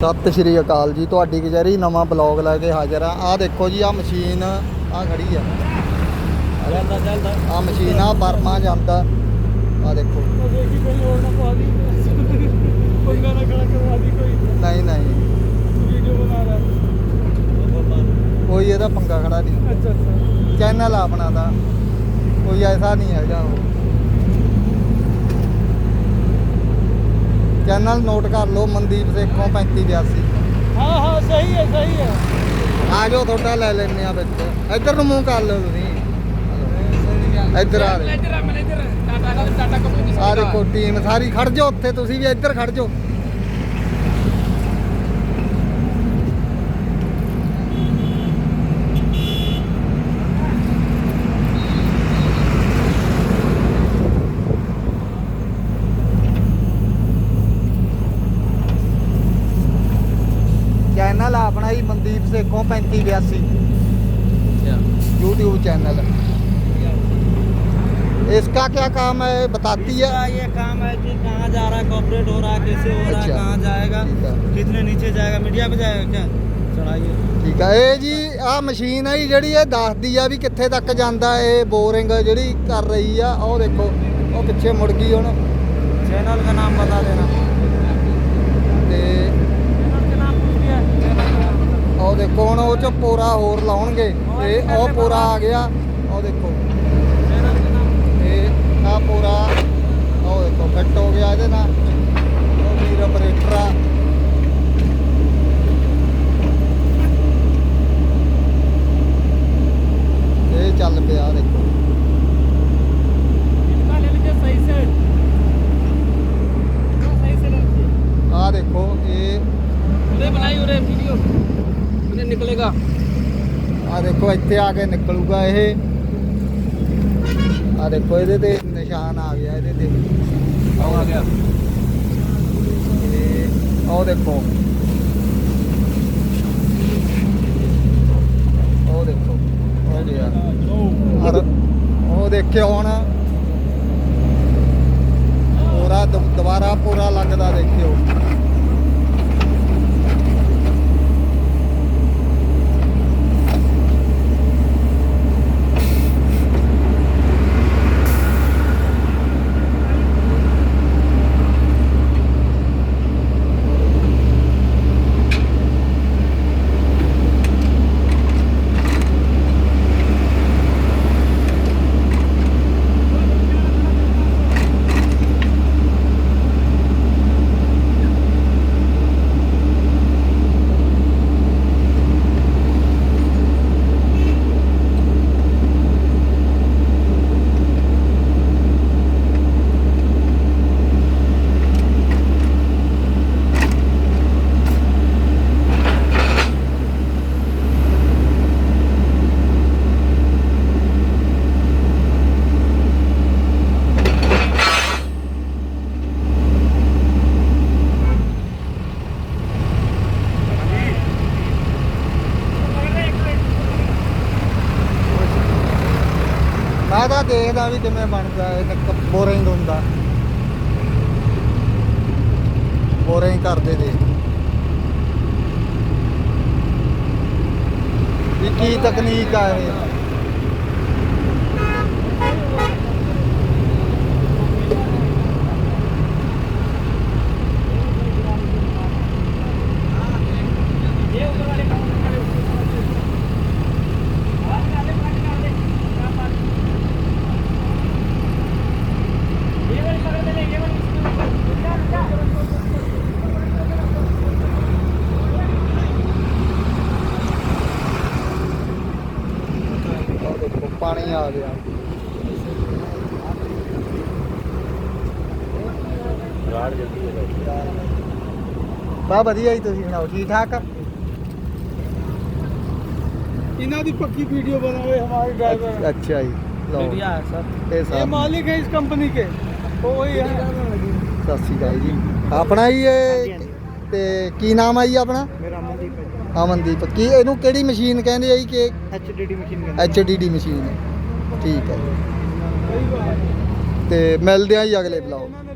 ਸਤਿ ਸ਼੍ਰੀ ਅਕਾਲ ਜੀ ਤੁਹਾਡੀ ਕਚਹਿਰੀ ਨਵਾਂ ਬਲੌਗ ਲੈ ਕੇ ਹਾਜ਼ਰ ਆ ਆਹ ਦੇਖੋ ਜੀ ਆ ਮਸ਼ੀਨ ਆ ਖੜੀ ਆ। ਚੱਲਦਾ ਚੱਲਦਾ ਆ ਮਸ਼ੀਨ ਆ ਬਰਮਾ ਜਾਂਦਾ ਆ ਦੇਖੋ। ਕੋਈ ਹੋਰ ਨਾ ਪਾ ਦੀ ਪੰਗਾ ਨਾ ਖੜਾ ਕਰਵਾ ਦੀ ਕੋਈ ਨਹੀਂ ਨਹੀਂ। ਵੀਡੀਓ ਬਣਾ ਰਿਹਾ ਕੋਈ ਇਹਦਾ ਪੰਗਾ ਖੜਾ ਨਹੀਂ। ਅੱਛਾ ਅੱਛਾ। ਚੈਨਲ ਆ ਆਪਣਾ ਦਾ। ਕੋਈ ਐਸਾ ਨਹੀਂ ਹੈਗਾ ਉਹ। ਚੈਨਲ ਨੋਟ ਕਰ ਲਓ ਮਨਦੀਪ ਸੇਖੋਂ 3582 ਹਾਂ ਹਾਂ ਸਹੀ ਹੈ ਸਹੀ ਹੈ। ਆ ਜਾਓ ਤੁਹਾਡਾ ਲੈ ਲੈਣੇ ਆ ਵਿੱਚ। ਇੱਧਰ ਨੂੰ ਮੂੰਹ ਕਰ ਲਓ ਤੁਸੀਂ। ਇੱਧਰ ਆ ਰਹੇ ਇੱਧਰ ਆ ਮੈਨੇਜਰ ਟਾਟਾ ਦਾ ਟਾਟਾ ਕੰਪਨੀ ਆ ਦੇਖੋ ਟੀਮ ਸਾਰੀ ਖੜ ਜਾਓ ਉੱਥੇ ਤੁਸੀਂ ਵੀ ਇੱਧਰ ਖੜ ਜਾਓ। ਚੈਨਲ ਆ ਆਪਣਾ ਹੀ ਮਨਦੀਪ ਸੇਖੋਂ 3582 YouTube चैनल इसका क्या काम है बताती है इसका ये काम है कि कहाँ जा रहा है कॉपरेट हो रहा है कैसे हो रहा है अच्छा। कहाँ जाएगा ठीक है। कितने नीचे जाएगा मीडिया पे जाएगा क्या चढ़ाइए ਠੀਕ ਆ ਇਹ ਜੀ ਆ ਮਸ਼ੀਨ ਆ ਜੀ ਜਿਹੜੀ ਇਹ ਦੱਸਦੀ ਆ ਵੀ ਕਿੱਥੇ ਤੱਕ ਜਾਂਦਾ ਇਹ ਬੋਰਿੰਗ ਜਿਹੜੀ ਕਰ ਰਹੀ ਆ ਉਹ ਦੇਖੋ ਉਹ ਪਿੱਛੇ ਮੁੜ ਗਈ ਹੁਣ चैनल का नाम बता देना ਤੇ ਉਹ ਦੇਖੋ ਹੁਣ ਉਹ ਚ ਪੋਰਾ ਹੋਰ ਲਾਉਣਗੇ। ਤੇ ਉਹ ਪੋਰਾ ਆ ਗਿਆ। ਉਹ ਦੇਖੋ। ਇਹ ਆ ਪੋਰਾ। ਉਹ ਦੇਖੋ ਫਿੱਟ ਹੋ ਗਿਆ ਇਹਦੇ ਨਾਲ। ਚੱਲ ਪਿਆ ਦੇਖੋ। ਇਹ ਨਿਕਲੇਗਾ। ਆ ਦੇਖੋ ਇੱਥੇ ਆ ਕੇ ਨਿਕਲੂਗਾ ਇਹ। ਆ ਦੇਖੋ ਇਹਦੇ ਤੇ ਨਿਸ਼ਾਨ ਆ ਗਿਆ ਇਹਦੇ ਤੇ। ਆ ਗਿਆ। ਉਹ ਦੇਖੋ। ਉਹ ਦੇਖੋ ਉਹ ਲਿਆ ਉਹ ਦੇਖਿਓ ਹੁਣ। ਪੂਰਾ ਦੁਬਾਰਾ ਪੂਰਾ ਲੱਗਦਾ ਦੇਖਿਓ। ਮੈਂ ਤਾਂ ਦੇਖਦਾ ਵੀ ਕਿਵੇਂ ਬਣਦਾ ਇਹ ਬੋਰਿੰਗ ਹੁੰਦਾ। ਬੋਰਿੰਗ ਕਰਦੇ ਦੇ ਵੀ ਕੀ ਤਕਨੀਕ ਆ ਇਹ। ਪਾਣੀ ਆ ਗਿਆ राड जल्दी हो गई ਬਾ ਵਧੀਆ ਜੀ ਤੁਸੀਂ ਸੁਣਾਓ ਠੀਕ ਠਾਕ इन्हों की पक्की वीडियो बनाए हमारे ड्राइवर ਅੱਛਾ ਜੀ ਲਓ मीडिया है सर ਇਹ ये ਸਭ मालिक है इस कंपनी के वो वही है ਸਤਿ ਸ਼੍ਰੀ ਅਕਾਲ ਜੀ ਆਪਣਾ ਹੀ ਇਹ ਤੇ ਕੀ ਨਾਮ ਆ ਜੀ ਆਪਣਾ मेरा मनदीप है ਅਮਨਦੀਪ ਕੀ ਇਹਨੂੰ ਕਿਹੜੀ ਮਸ਼ੀਨ ਕਹਿੰਦੇ ਆ ਜੀ ਕਿ H D D machine H D D machine ਹੈ ਠੀਕ ਹੈ ਤੇ ਮਿਲਦੇ ਆ ਜੀ ਅਗਲੇ ਬਲੌਗ